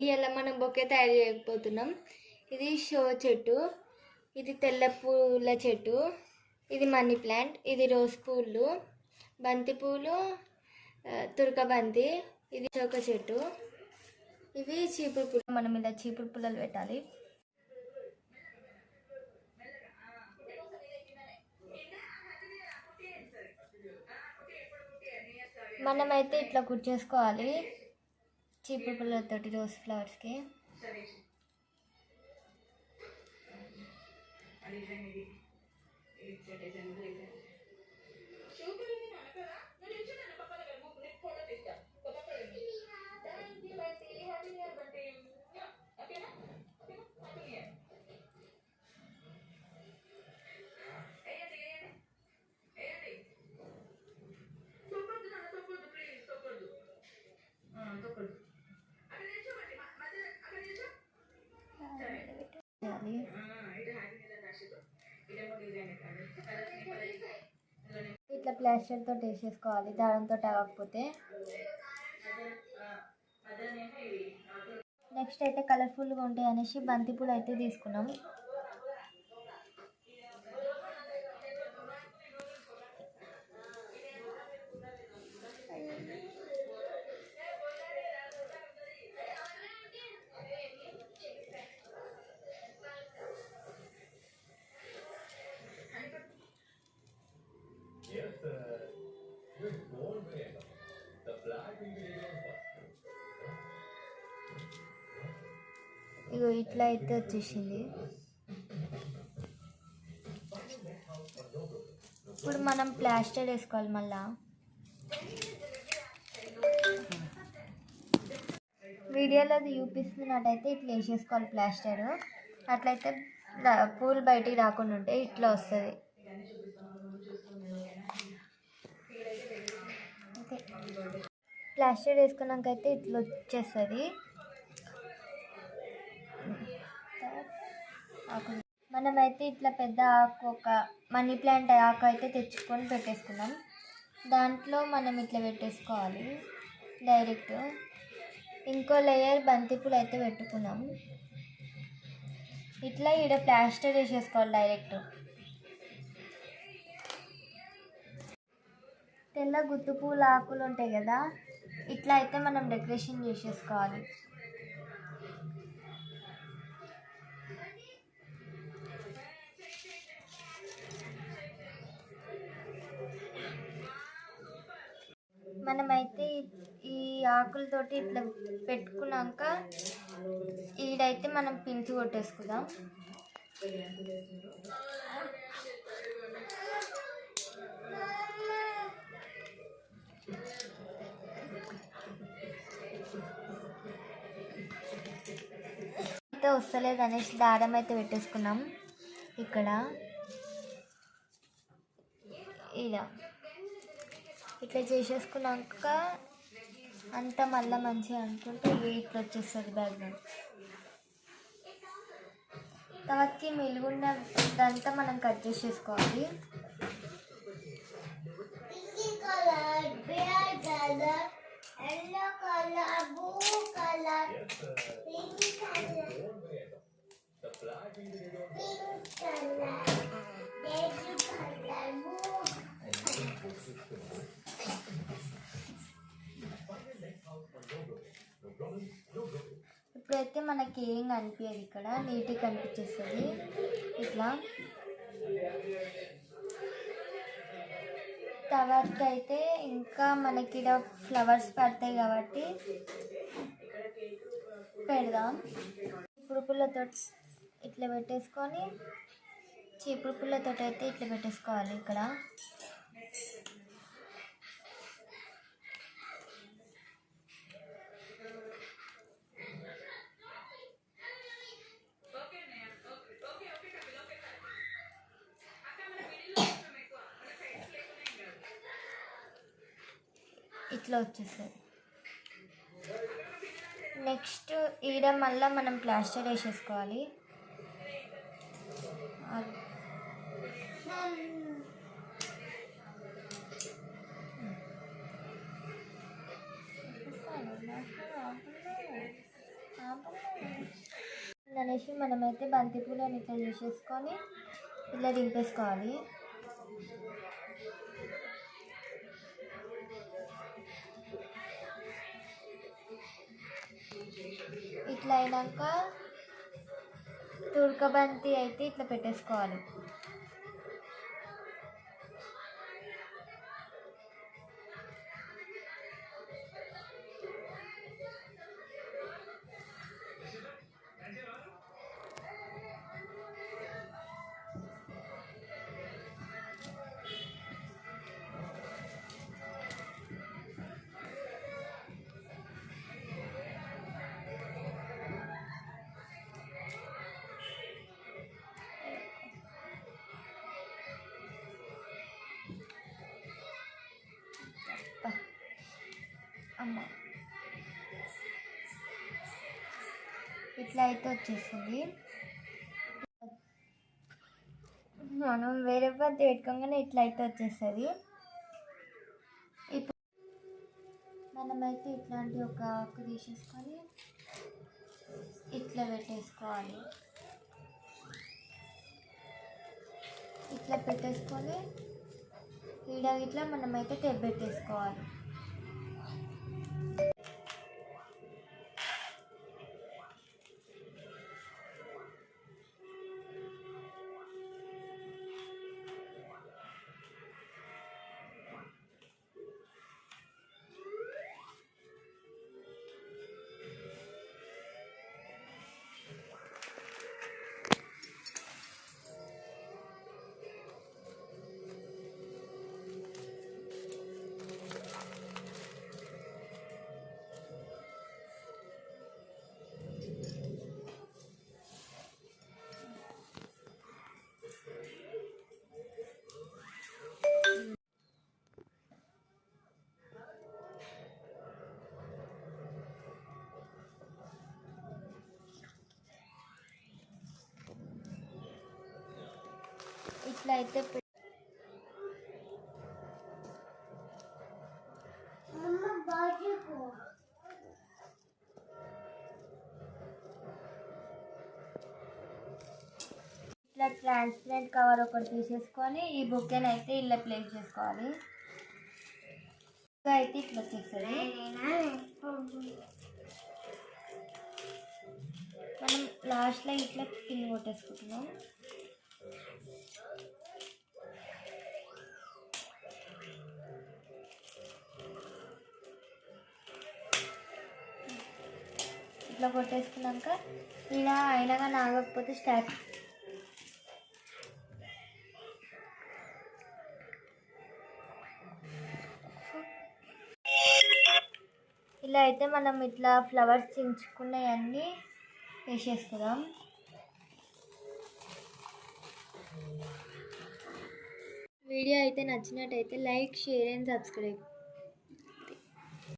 ఇలా మనం బొకే తయారు చేయకపోతున్నాం ఇది షో చెట్టు. ఇది తెల్ల పూల చెట్టు. ఇది మనీ ప్లాంట్. ఇది రోజ్ పూలు. బంతి పూలు తురక బంతి. ఇది చౌక చెట్టు. ఇవి చీపురు పూలు మనం ఇలా చీపురు పుల్లలు పెట్టాలి. మనమైతే ఇట్లా కుర్చేసుకోవాలి చీపురు పుల్లలతోటి రోజ్ ఫ్లవర్స్కి చేయాలి ప్లాస్టర్తో ప్లాస్టర్ తోటి వేసేసుకోవాలి దారంతో అవ్వకపోతే. నెక్స్ట్ అయితే కలర్ఫుల్గా ఉంటాయి అనేసి బంతిపూలు అయితే తీసుకున్నాం. ఇగో ఇట్లా అయితే వచ్చేసింది ఇప్పుడు మనం ప్లాస్టర్ వేసుకోవాలి మళ్ళా. వీడియోలో అది చూపిస్తున్నట్టయితే ఇట్లా వేసేసుకోవాలి ప్లాస్టర్ అట్లయితే పూల్ పూలు బయటికి రాకుండా ఉంటే ఇట్లా వస్తుంది. ప్లాస్టర్ వేసుకున్నాక అయితే ఇట్లా వచ్చేస్తుంది. మనమైతే ఇట్లా పెద్ద ఆకు ఒక మనీ ప్లాంట్ ఆకు అయితే తెచ్చుకొని పెట్టేసుకున్నాం. దాంట్లో మనం ఇట్లా పెట్టేసుకోవాలి. డైరెక్ట్ ఇంకో లేయర్ బంతిపూలు అయితే పెట్టుకున్నాం. ఇట్లా ఈడ ప్లాస్టర్ వేసేసుకోవాలి డైరెక్ట్. తెల్ల గుత్తుపూల ఆకులు ఉంటాయి కదా ఇట్లా అయితే మనం డెకరేషన్ చేసేసుకోవాలి. మనమైతే ఈ- ఆకులతోటి ఇట్లా పెట్టుకున్నాక ఈడైతే మనం పించి కొట్టేసుకుందాం. అయితే వస్తలేదు అనేసి దారం అయితే పెట్టేసుకున్నాం. ఇక్కడ ఇలా. ఇట్లా చేసేసుకున్నాక అంతా మళ్ళీ మంచిగా అనుకుంటే ఇది ఇట్లా వచ్చేస్తుంది బ్యాక్గ్రౌండ్. తర్వాతకి మెలుగున్న ఇదంతా మనం కట్ చేసేసుకోవాలి. Colour yellow color, blue color, pink color, pink color, red color, blue ఇప్పుడైతే మనకి ఏం కనిపించదు ఇక్కడ నీట్గా కనిపించేస్తుంది ఇట్లా తర్వాత అయితే ఇంకా మనకి ఇక్కడ ఫ్లవర్స్ పడతాయి కాబట్టి పెడదాం. ఇప్పుడు పుల్లతో ఇట్లా పెట్టేసుకొని చీపురు పుల్లతో అయితే ఇట్లా పెట్టేసుకోవాలి ఇక్కడ. ఇట్లా వచ్చేస్తుంది నెక్స్ట్ ఈడ మళ్ళీ మనం ప్లాస్టర్ వేసేసుకోవాలి. అనేసి మనమైతే బంతి పూలను ఇట్లా చేసేసుకొని ఇట్లా దింపేసుకోవాలి. ఇట్లా అయినాక తుడకబంతి అయితే ఇట్లా పెట్టేసుకోవాలి. అమ్మ. ఇట్లా అయితే వచ్చేస్తుంది మనం వేరే పద్ధతి పెట్టుకోగానే ఇట్లా అయితే వచ్చేస్తుంది. ఇప్పుడు మనమైతే ఇట్లాంటి ఒక ఆకు తీసేసుకొని ఇట్లా పెట్టేసుకోవాలి. ఇట్లా పెట్టేసుకొని ఈడ ఇట్లా మనమైతే టెప్ పెట్టేసుకోవాలి అయితే ఇట్లా ట్రాన్స్పరెంట్ కవర్ ఒకటి తీసేసుకొని ఈ బుక్ని అయితే ఇలా ప్లేస్ చేసుకోవాలి. అయితే ఇట్లా వచ్చేస్తుంది. మనం లాస్ట్లో ఇట్లా పిన్ కొట్టేసుకుంటున్నాం. ఇట్లా కొట్టేసుకున్నాక ఇలా అయినా కానీ ఆగకపోతే స్టార్ట్. ఇలా అయితే మనం ఇట్లా ఫ్లవర్స్ చించుకున్నవన్నీ వేసేసుకుందాం. వీడియో అయితే నచ్చినట్టయితే లైక్ షేర్ అండ్ సబ్స్క్రైబ్.